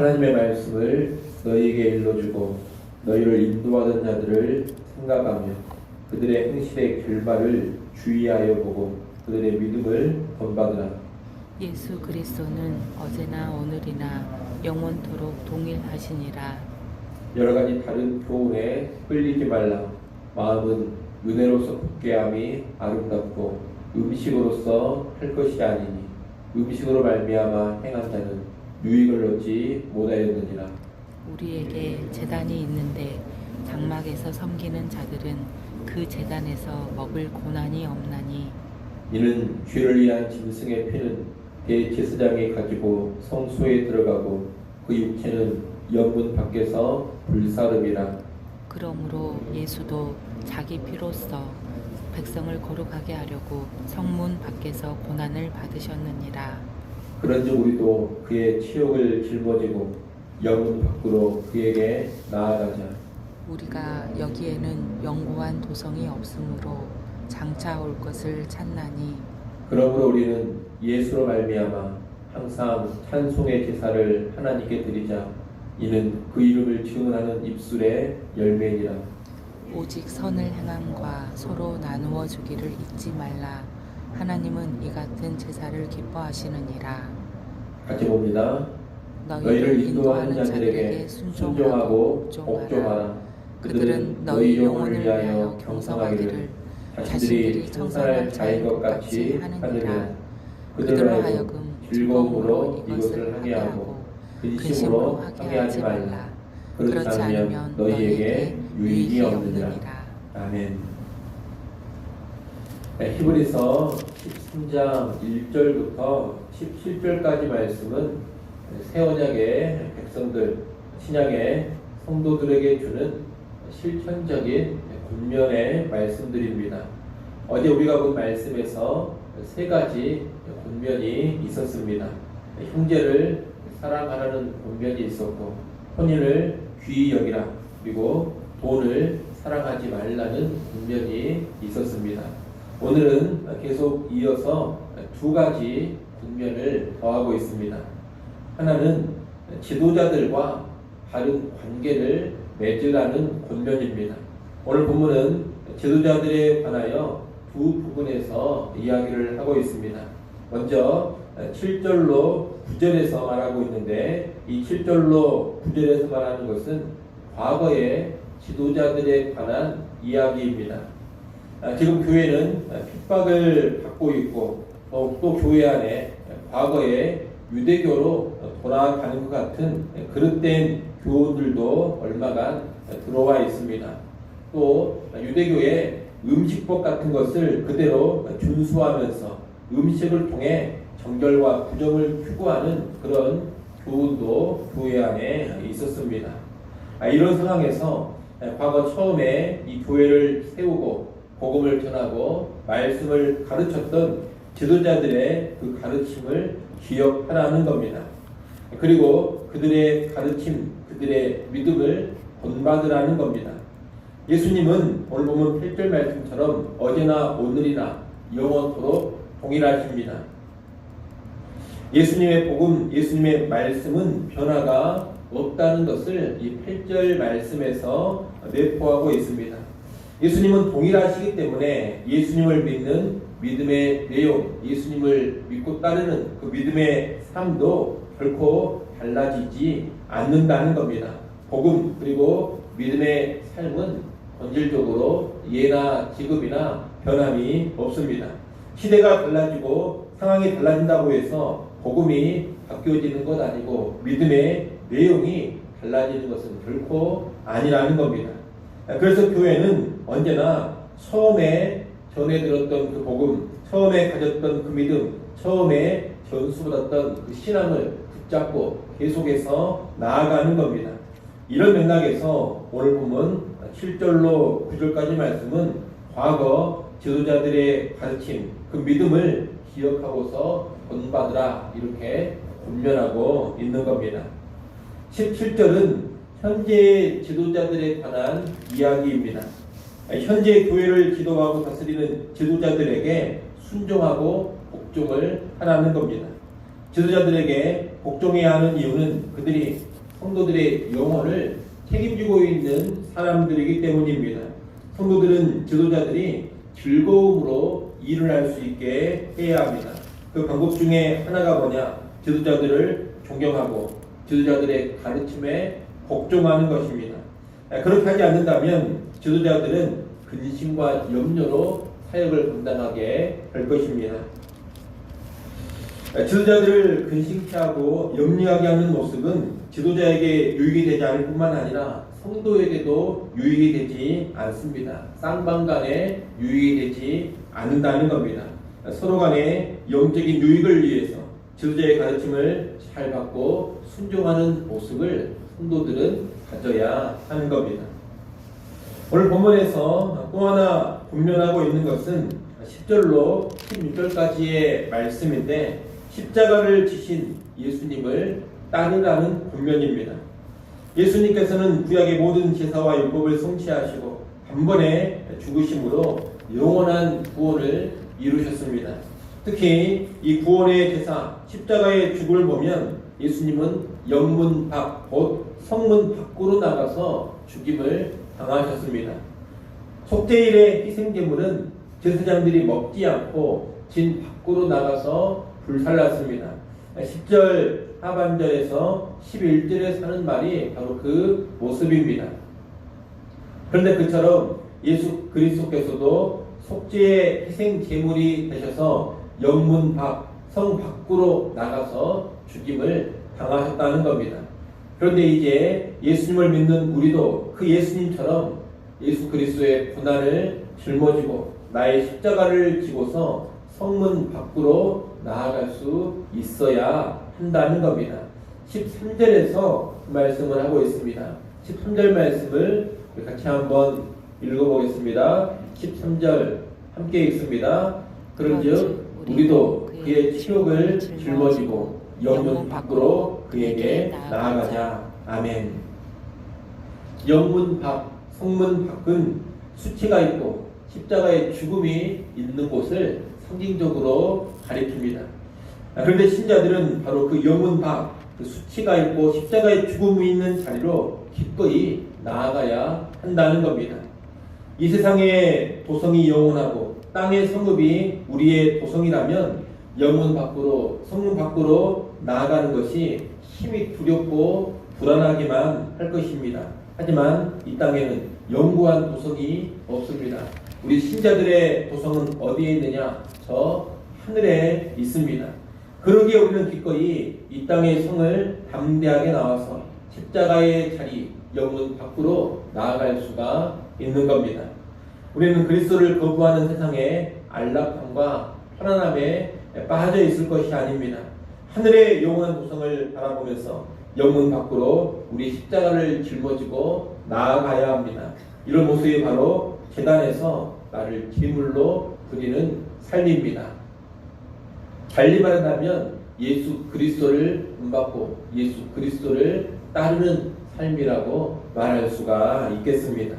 하나님의 말씀을 너희에게 일러주고 너희를 인도하던 자들을 생각하며 그들의 행실의 결말을 주의하여 보고 그들의 믿음을 본받으라. 예수 그리스도는 어제나 오늘이나 영원토록 동일하시니라. 여러 가지 다른 교훈에 끌리지 말라. 마음은 은혜로서 굳게함이 아름답고 음식으로서 할 것이 아니니 음식으로 말미암아 행한 자는 유익을 얻지 못하였느니라. 우리에게 재단이 있는데 장막에서 섬기는 자들은 그 재단에서 먹을 고난이 없나니 이는 죄를 위한 짐승의 피는 대제사장이 가지고 성소에 들어가고 그 육체는 영문 밖에서 불사름이라. 그러므로 예수도 자기 피로써 백성을 거룩하게 하려고 성문 밖에서 고난을 받으셨느니라. 그런즉 우리도 그의 치욕을 짊어지고 영문 밖으로 그에게 나아가자. 우리가 여기에는 영구한 도성이 없으므로 장차 올 것을 찾나니 그러므로 우리는 예수로 말미암아 항상 찬송의 제사를 하나님께 드리자. 이는 그 이름을 증언하는 입술의 열매니라. 오직 선을 행함과 서로 나누어 주기를 잊지 말라. 하나님은 이 같은 제사를 기뻐하시느니라. 같이 봅니다. 너희를 인도하는 자들에게 순종하고 복종하라. 그들은 너희 영혼을 위하여 경성하기를 자신들이 청산할 자인 것 같이 하느냐. 그들로 하여금 즐거움으로 이것을 하게 하고 근심으로 하게 하지 말라. 그렇지 않으면 너희에게 유익이 없느니라. 아멘. 네, 히브리서 13장 1절부터 17절까지 말씀은 새 언약의 백성들, 신약의 성도들에게 주는 실천적인 권면의 말씀들입니다. 어제 우리가 본 말씀에서 세 가지 권면이 있었습니다. 형제를 사랑하라는 권면이 있었고, 혼인을 귀히 여기라, 그리고 돈을 사랑하지 말라는 권면이 있었습니다. 오늘은 계속 이어서 두 가지 권면을 더하고 있습니다. 하나는 지도자들과 바른 관계를 맺으라는 권면입니다. 오늘 본문은 지도자들에 관하여 두 부분에서 이야기를 하고 있습니다. 먼저 7절로 9절에서 말하고 있는데 이 7절로 9절에서 말하는 것은 과거의 지도자들에 관한 이야기입니다. 아, 지금 교회는 핍박을 받고 있고 또, 또 교회 안에 과거에 유대교로 돌아가는 것 같은 그릇된 교우들도 얼마간 들어와 있습니다. 또 유대교의 음식법 같은 것을 그대로 준수하면서 음식을 통해 정결과 부정을 추구하는 그런 교훈도 교회 안에 있었습니다. 아, 이런 상황에서 과거 처음에 이 교회를 세우고 복음을 전하고 말씀을 가르쳤던 지도자들의 그 가르침을 기억하라는 겁니다. 그리고 그들의 가르침, 그들의 믿음을 본받으라는 겁니다. 예수님은 오늘 보면 8절 말씀처럼 어제나 오늘이나 영원토록 동일하십니다. 예수님의 복음, 예수님의 말씀은 변화가 없다는 것을 이 8절 말씀에서 내포하고 있습니다. 예수님은 동일하시기 때문에 예수님을 믿는 믿음의 내용, 예수님을 믿고 따르는 그 믿음의 삶도 결코 달라지지 않는다는 겁니다. 복음 그리고 믿음의 삶은 본질적으로 예나 지급이나 변함이 없습니다. 시대가 달라지고 상황이 달라진다고 해서 복음이 바뀌어지는 것 아니고 믿음의 내용이 달라지는 것은 결코 아니라는 겁니다. 그래서 교회는 언제나 처음에 전해 들었던 그 복음, 처음에 가졌던 그 믿음, 처음에 전수받았던 그 신앙을 붙잡고 계속해서 나아가는 겁니다. 이런 맥락에서 오늘 보면 7절로 9절까지 말씀은 과거 지도자들의 가르침, 그 믿음을 기억하고서 본받으라 이렇게 권면하고 있는 겁니다. 17절은 현재 지도자들에 관한 이야기입니다. 현재 교회를 지도하고 다스리는 지도자들에게 순종하고 복종을 하라는 겁니다. 지도자들에게 복종해야 하는 이유는 그들이 성도들의 영혼을 책임지고 있는 사람들이기 때문입니다. 성도들은 지도자들이 즐거움으로 일을 할 수 있게 해야 합니다. 그 방법 중에 하나가 뭐냐? 지도자들을 존경하고 지도자들의 가르침에 복종하는 것입니다. 아, 그렇게 하지 않는다면 지도자들은 근심과 염려로 사역을 감당하게 할 것입니다. 아, 지도자들을 근심케 하고 염려하게 하는 모습은 지도자에게 유익이 되지 않을 뿐만 아니라 성도에게도 유익이 되지 않습니다. 쌍방 간에 유익이 되지 않는다는 겁니다. 서로 간의 영적인 유익을 위해서 지도자의 가르침을 잘 받고 순종하는 모습을 성도들은 가져야 하는 겁니다. 오늘 본문에서 또 하나 분명하고 있는 것은 10절로 16절까지의 말씀인데 십자가를 지신 예수님을 따르라는 분면입니다. 예수님께서는 구약의 모든 제사와 율법을 성취하시고 단번에 죽으심으로 영원한 구원을 이루셨습니다. 특히 이 구원의 제사 십자가의 죽음을 보면 예수님은 영문 밖, 곧 성문 밖으로 나가서 죽임을 당하셨습니다. 속죄일의 희생제물은 제사장들이 먹지 않고 진 밖으로 나가서 불살랐습니다. 10절 하반절에서 11절에 사는 말이 바로 그 모습입니다. 그런데 그처럼 예수 그리스도께서도 속죄의 희생 제물이 되셔서 영문 밖, 성 밖으로 나가서 죽임을 당하셨다는 겁니다. 그런데 이제 예수님을 믿는 우리도 그 예수님처럼 예수 그리스도의 고난을 짊어지고 나의 십자가를 지고서 성문 밖으로 나아갈 수 있어야 한다는 겁니다. 13절에서 그 말씀을 하고 있습니다. 13절 말씀을 같이 한번 읽어보겠습니다. 13절 함께 읽습니다. 그런즉 우리도 그의 치욕을 짊어지고 영문 밖으로 그에게 나아가자. 아멘. 영문 밖, 성문 밖은 수치가 있고 십자가의 죽음이 있는 곳을 상징적으로 가리킵니다. 아, 그런데 신자들은 바로 그 영문 밖, 그 수치가 있고 십자가의 죽음이 있는 자리로 기꺼이 나아가야 한다는 겁니다. 이 세상의 도성이 영원하고 땅의 성읍이 우리의 도성이라면 영문 밖으로 성문 밖으로 나아가는 것이 힘이 두렵고 불안하기만 할 것입니다. 하지만 이 땅에는 영구한 도성이 없습니다. 우리 신자들의 도성은 어디에 있느냐? 저 하늘에 있습니다. 그러기에 우리는 기꺼이 이 땅의 성을 담대하게 나와서 십자가의 자리 영문 밖으로 나아갈 수가 있는 겁니다. 우리는 그리스도를 거부하는 세상의 안락함과 편안함에 빠져 있을 것이 아닙니다. 하늘의 영원한 도성을 바라보면서 영문 밖으로 우리 십자가를 짊어지고 나아가야 합니다. 이런 모습이 바로 재단에서 나를 제물로 드리는 삶입니다. 달리 말한다면 예수 그리스도를 본받고 예수 그리스도를 따르는 삶이라고 말할 수가 있겠습니다.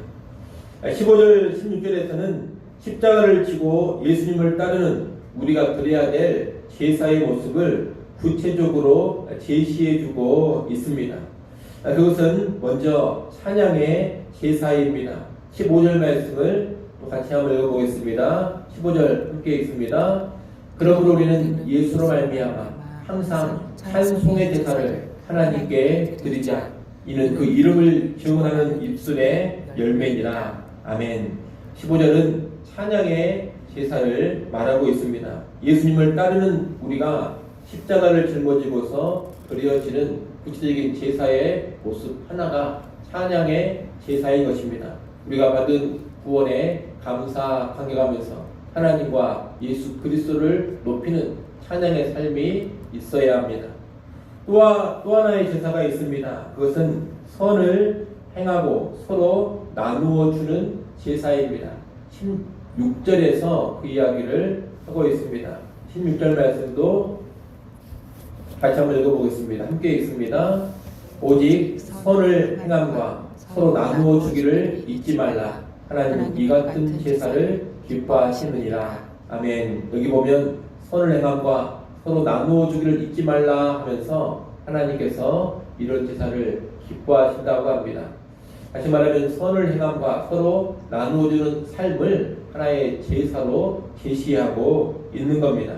15절 16절에서는 십자가를 지고 예수님을 따르는 우리가 그래야 될 제사의 모습을 구체적으로 제시해 주고 있습니다. 그것은 먼저 찬양의 제사입니다. 15절 말씀을 또 같이 한번 읽어보겠습니다. 15절 함께 읽습니다. 그러므로 우리는 예수로 말미암아 항상 찬송의 제사를 하나님께 드리자. 이는 그 이름을 기원하는 입술의 열매니라. 아멘. 15절은 찬양의 제사를 말하고 있습니다. 예수님을 따르는 우리가 십자가를 짊어지고서 드려지는 구체적인 제사의 모습 하나가 찬양의 제사인 것입니다. 우리가 받은 구원에 감사 감격하면서 하나님과 예수 그리스도를 높이는 찬양의 삶이 있어야 합니다. 또, 또 하나의 제사가 있습니다. 그것은 선을 행하고 서로 나누어 주는 제사입니다. 16절에서 그 이야기를 하고 있습니다. 16절 말씀도 같이 한번 읽어보겠습니다. 함께 읽습니다. 오직 선을 행함과 서로 나누어 주기를 잊지 말라. 하나님 이 같은 제사를 기뻐하시느니라. 아멘. 여기 보면 선을 행함과 서로 나누어 주기를 잊지 말라 하면서 하나님께서 이런 제사를 기뻐하신다고 합니다. 다시 말하면 선을 행함과 서로 나누어 주는 삶을 하나의 제사로 제시하고 있는 겁니다.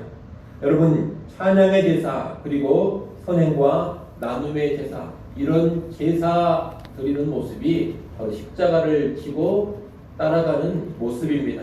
여러분 찬양의 제사 그리고 선행과 나눔의 제사 이런 제사 드리는 모습이 바로 십자가를 지고 따라가는 모습입니다.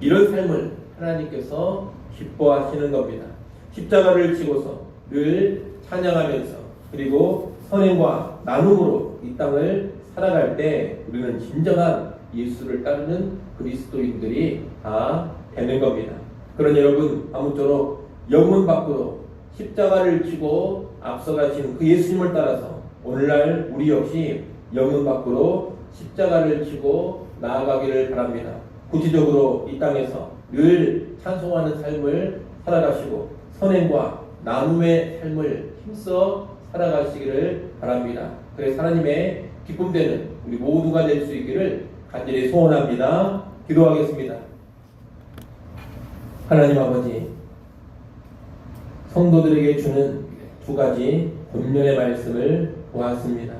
이런 삶을 하나님께서 기뻐하시는 겁니다. 십자가를 지고서 늘 찬양하면서 그리고 선행과 나눔으로 이 땅을 살아갈 때 우리는 진정한 예수를 따르는 그리스도인들이 다 되는 겁니다. 그런 여러분 아무쪼록 영문 밖으로 십자가를 지고 앞서가신 그 예수님을 따라서 오늘날 우리 역시 영문 밖으로 십자가를 지고 나아가기를 바랍니다. 구체적으로 이 땅에서 늘 찬송하는 삶을 살아가시고 선행과 나눔의 삶을 힘써 살아가시기를 바랍니다. 그래서 하나님의 기쁨되는 우리 모두가 될 수 있기를 간절히 소원합니다. 기도하겠습니다. 하나님 아버지, 성도들에게 주는 두 가지 본면의 말씀을 보았습니다.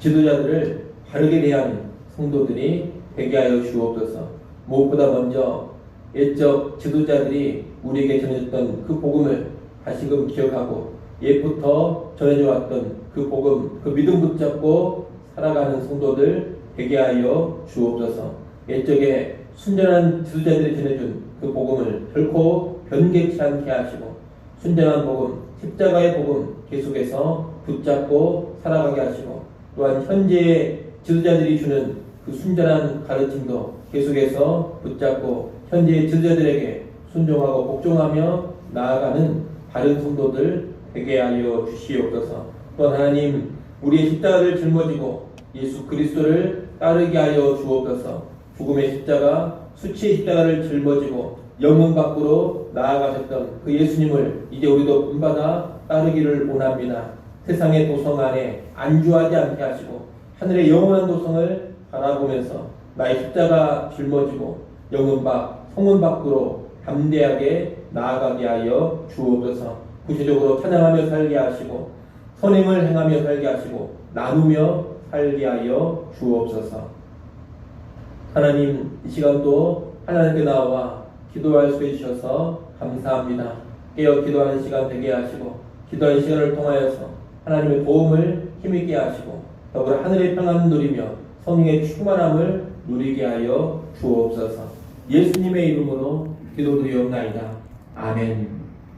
지도자들을 바르게 대하는 성도들이 되게 하여 주옵소서. 무엇보다 먼저 옛적 지도자들이 우리에게 전해줬던 그 복음을 다시금 기억하고 옛부터 전해져 왔던 그 복음, 그 믿음 붙잡고 살아가는 성도들 되게 하여 주옵소서. 옛적에 순전한 지도자들이 전해준 그 복음을 결코 변개치 않게 하시고 순전한 복음, 십자가의 복음 계속해서 붙잡고 살아가게 하시고 또한 현재의 지도자들이 주는 그 순전한 가르침도 계속해서 붙잡고 현재의 지도자들에게 순종하고 복종하며 나아가는 바른 성도들 되게 하여 주시옵소서. 또한 하나님 우리의 십자가를 짊어지고 예수 그리스도를 따르게 하여 주옵소서. 죽음의 십자가, 수치의 십자가를 짊어지고 영문 밖으로 나아가셨던 그 예수님을 이제 우리도 본받아 따르기를 원합니다. 세상의 도성 안에 안주하지 않게 하시고 하늘의 영원한 도성을 바라보면서 나의 십자가 짊어지고 영문 밖, 성문 밖으로 담대하게 나아가게 하여 주옵소서. 구체적으로 찬양하며 살게 하시고 선행을 행하며 살게 하시고 나누며 살게 하여 주옵소서. 하나님 이 시간도 하나님께 나와 기도할 수 있으셔서 감사합니다. 깨어 기도하는 시간 되게 하시고 기도하는 시간을 통하여서 하나님의 도움을 힘있게 하시고 더불어 하늘의 평안을 누리며 성령의 충만함을 누리게 하여 주옵소서. 예수님의 이름으로 기도드리옵나이다. 아멘.